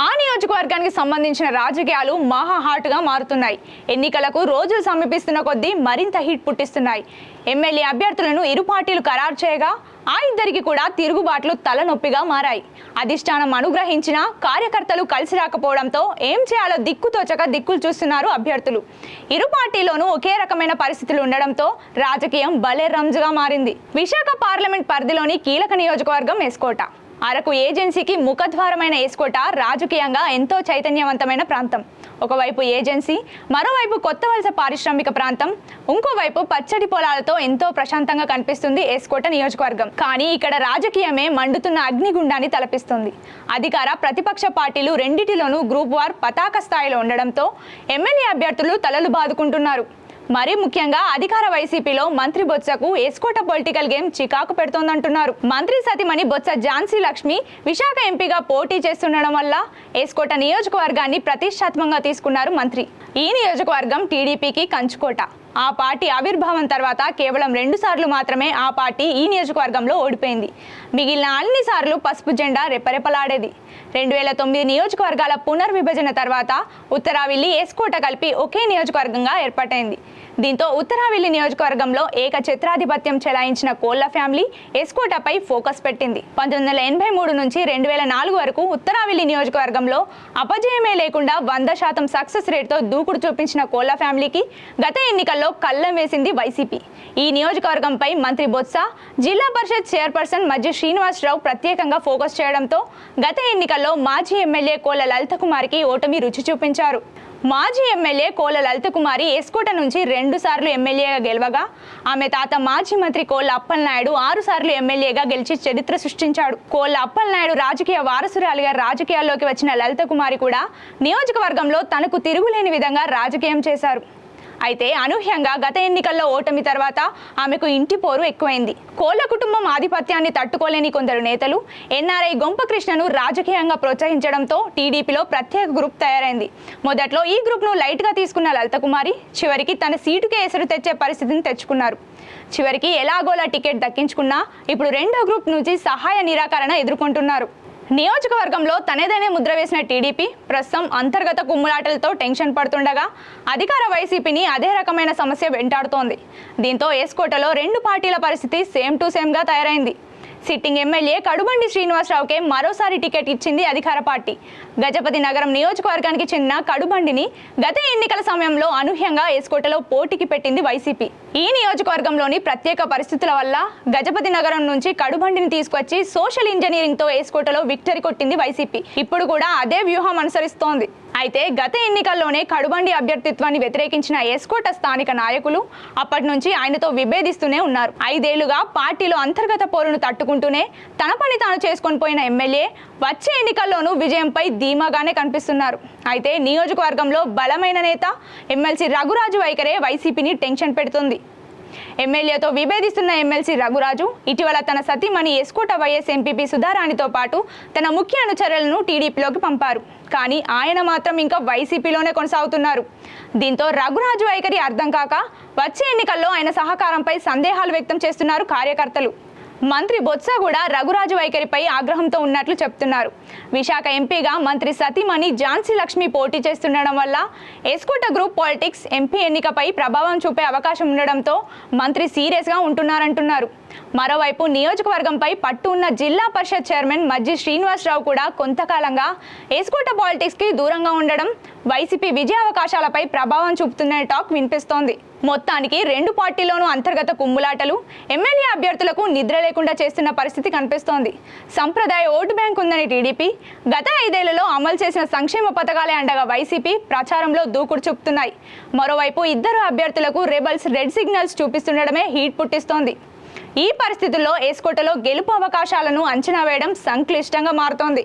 ఆ నియోజకవర్గానికి సంబంధించిన రాజకీయాలు మహా హాట్గా మారుతున్నాయి. ఎన్నికలకు రోజులు సమీపిస్తున్న కొద్దీ మరింత హీట్ పుట్టిస్తున్నాయి. ఎమ్మెల్యే అభ్యర్థులను ఇరు పార్టీలు ఖరారు చేయగా ఆ ఇద్దరికి కూడా తిరుగుబాట్లు తలనొప్పిగా మారాయి. అధిష్టానం అనుగ్రహించిన కార్యకర్తలు కలిసి రాకపోవడంతో ఏం చేయాలో దిక్కుతోచక దిక్కులు చూస్తున్నారు అభ్యర్థులు. ఇరు పార్టీలోనూ ఒకే రకమైన పరిస్థితులు ఉండడంతో రాజకీయం భలే రంజుగా మారింది. విశాఖ పార్లమెంట్ పరిధిలోని కీలక నియోజకవర్గం ఎస్కోట. అరకు ఏజెన్సీకి ముఖద్వారమైన ఎస్కోట రాజకీయంగా ఎంతో చైతన్యవంతమైన ప్రాంతం. ఒకవైపు ఏజెన్సీ మరోవైపు కొత్త వలస పారిశ్రామిక ప్రాంతం ఇంకోవైపు పచ్చడి పొలాలతో ఎంతో ప్రశాంతంగా కనిపిస్తుంది ఎస్కోట నియోజకవర్గం. కానీ ఇక్కడ రాజకీయమే మండుతున్న అగ్నిగుండాన్ని తలపిస్తుంది. అధికార ప్రతిపక్ష పార్టీలు రెండిటిలోనూ గ్రూప్ వార్ పతాక స్థాయిలో ఉండడంతో ఎమ్మెల్యే అభ్యర్థులు తలలు బాదుకుంటున్నారు. మరీ ముఖ్యంగా అధికార వైసీపీలో మంత్రి బొత్సకు ఎస్కోట పొలిటికల్ గేమ్ చికాకు పెడుతోందంటున్నారు. మంత్రి సతిమణి బొత్స ఝాన్సీ లక్ష్మి విశాఖ ఎంపీగా పోటీ చేస్తుండడం వల్ల ఎస్కోట నియోజకవర్గాన్ని ప్రతిష్టాత్మకంగా తీసుకున్నారు మంత్రి. ఈ నియోజకవర్గం టీడీపీకి కంచుకోట. ఆ పార్టీ ఆవిర్భావం తర్వాత కేవలం రెండు సార్లు మాత్రమే ఆ పార్టీ ఈ నియోజకవర్గంలో ఓడిపోయింది. మిగిలిన అన్ని సార్లు పసుపు జెండా రెపరెపలాడేది. రెండు వేల తొమ్మిది నియోజకవర్గాల పునర్విభజన తర్వాత ఉత్తరావిల్లి ఎస్కోట కలిపి ఒకే నియోజకవర్గంగా ఏర్పాటైంది. దీంతో ఉత్తరావిల్లి నియోజకవర్గంలో ఏక చిత్రాధిపత్యం చెలాయించిన కోళ్ళ ఫ్యామిలీ ఎస్కోటపై ఫోకస్ పెట్టింది. పంతొమ్మిది వందల ఎనభై మూడు నుంచి రెండు వేల నాలుగు వరకు ఉత్తరావిల్లి నియోజకవర్గంలో అపజయమే లేకుండా వంద శాతం సక్సెస్ రేట్తో దూకుడు చూపించిన కోళ్ళ ఫ్యామిలీకి గత ఎన్నికల్లో కళ్ళం వేసింది వైసీపీ. ఈ నియోజకవర్గంపై మంత్రి బొత్స జిల్లా పరిషత్ చైర్పర్సన్ మధ్య శ్రీనివాసరావు ప్రత్యేకంగా ఫోకస్ చేయడంతో గత ఎన్నికల్లో మాజీ ఎమ్మెల్యే కోళ్ళ లలిత కుమార్కి ఓటమి రుచి చూపించారు. మాజీ ఎమ్మెల్యే కోల లలితకుమారి ఎస్కోట నుంచి రెండు సార్లు ఎమ్మెల్యేగా గెలవగా ఆమె తాత మాజీ మంత్రి కోళ్ళ అప్పలనాయుడు ఆరుసార్లు ఎమ్మెల్యేగా గెలిచి చరిత్ర సృష్టించాడు. కోళ్ళ అప్పలనాయుడు రాజకీయ వారసురాలిగా రాజకీయాల్లోకి వచ్చిన లలితకుమారి కూడా నియోజకవర్గంలో తనకు తిరుగులేని విధంగా రాజకీయం చేశారు. అయితే అనూహ్యంగా గత ఎన్నికల్లో ఓటమి తర్వాత ఆమెకు ఇంటి పోరు ఎక్కువైంది. కోళ్ళ కుటుంబం ఆధిపత్యాన్ని తట్టుకోలేని కొందరు నేతలు ఎన్ఆర్ఐ గొంపకృష్ణను రాజకీయంగా ప్రోత్సహించడంతో టీడీపీలో ప్రత్యేక గ్రూప్ తయారైంది. మొదట్లో ఈ గ్రూప్ను లైట్గా తీసుకున్న లలితకుమారి చివరికి తన సీటుకే ఎసరు తెచ్చే పరిస్థితిని తెచ్చుకున్నారు. చివరికి ఎలాగోలా టికెట్ దక్కించుకున్నా ఇప్పుడు రెండో గ్రూప్ నుంచి సహాయ నిరాకరణ ఎదుర్కొంటున్నారు. నియోజకవర్గంలో తనేదైనే ముద్ర వేసిన టీడీపీ ప్రస్తుతం అంతర్గత కుమ్ములాటలతో టెన్షన్ పడుతుండగా అధికార వైసీపీని అదే రకమైన సమస్య వెంటాడుతోంది. దీంతో ఏస్కోటలో రెండు పార్టీల పరిస్థితి సేమ్ టు సేమ్గా తయారైంది. సిట్టింగ్ ఎమ్మెల్యే కడుబండి శ్రీనివాసరావుకే మరోసారి టికెట్ ఇచ్చింది అధికార పార్టీ. గజపతి నగరం నియోజకవర్గానికి చెందిన కడుబండిని గత ఎన్నికల సమయంలో అనూహ్యంగా ఎస్కోటలో పోటీకి పెట్టింది వైసీపీ. ఈ నియోజకవర్గంలోని ప్రత్యేక పరిస్థితుల వల్ల గజపతి నగరం నుంచి కడుబండిని తీసుకొచ్చి సోషల్ ఇంజనీరింగ్తో ఎస్కోటలో విక్టరీ కొట్టింది వైసీపీ. ఇప్పుడు కూడా అదే వ్యూహం అనుసరిస్తోంది. అయితే గత ఎన్నికల్లోనే కడుబండి అభ్యర్థిత్వాన్ని వ్యతిరేకించిన ఎస్కోట స్థానిక నాయకులు అప్పటి నుంచి ఆయనతో విభేదిస్తూనే ఉన్నారు. ఐదేళ్ళుగా పార్టీలో అంతర్గత పోరును తట్టుకుంటూనే తన పని తాను చేసుకొని పోయిన ఎమ్మెల్యే వచ్చే ఎన్నికల్లోనూ విజయంపై ధీమాగానే కనిపిస్తున్నారు. అయితే నియోజకవర్గంలో బలమైన నేత ఎమ్మెల్సీ రఘురాజు వైఖరే వైసీపీని టెన్షన్ పెడుతుంది. ఎమ్మెల్యేతో విభేదిస్తున్న ఎమ్మెల్సీ రఘురాజు ఇటీవల తన సతీమణి ఎస్కోట వైఎస్ ఎంపీపీ సుధారాణితో పాటు తన ముఖ్య అనుచరులను టీడీపీలోకి పంపారు. కానీ ఆయన మాత్రం ఇంకా వైసీపీలోనే కొనసాగుతున్నారు. దీంతో రఘురాజు వైఖరి అర్థం కాక వచ్చే ఎన్నికల్లో ఆయన సహకారంపై సందేహాలు వ్యక్తం చేస్తున్నారు కార్యకర్తలు. మంత్రి బొత్స కూడా రఘురాజు వైఖరిపై ఆగ్రహంతో ఉన్నట్లు చెప్తున్నారు. విశాఖ ఎంపీగా మంత్రి సతీమణి ఝాన్సీ లక్ష్మి పోటీ చేస్తుండడం వల్ల ఎస్కోట గ్రూప్ పాలిటిక్స్ ఎంపీ ఎన్నికపై ప్రభావం చూపే అవకాశం ఉండడంతో మంత్రి సీరియస్గా ఉంటున్నారంటున్నారు. మరోవైపు నియోజకవర్గంపై పట్టు ఉన్న జిల్లా పరిషత్ చైర్మన్ మజ్జి శ్రీనివాసరావు కూడా కొంతకాలంగా ఎస్కోట పాలిటిక్స్కి దూరంగా ఉండడం వైసీపీ విజయ అవకాశాలపై ప్రభావం చూపుతున్న టాక్ వినిపిస్తోంది. మొత్తానికి రెండు పార్టీలోనూ అంతర్గత కుమ్ములాటలు ఎమ్మెల్యే అభ్యర్థులకు నిద్ర లేకుండా చేస్తున్న పరిస్థితి కనిపిస్తోంది. సంప్రదాయ ఓటు బ్యాంక్ ఉందని టీడీపీ గత ఐదేళ్ళలో అమలు చేసిన సంక్షేమ పథకాలే అండగా వైసీపీ ప్రచారంలో దూకుడు చూపుతున్నాయి. మరోవైపు ఇద్దరు అభ్యర్థులకు రెబల్స్ రెడ్ సిగ్నల్స్ చూపిస్తుండడమే హీట్ పుట్టిస్తోంది. ఈ పరిస్థితుల్లో ఏసుకోటలో గెలుపు అవకాశాలను అంచనా వేయడం సంక్లిష్టంగా మారుతోంది.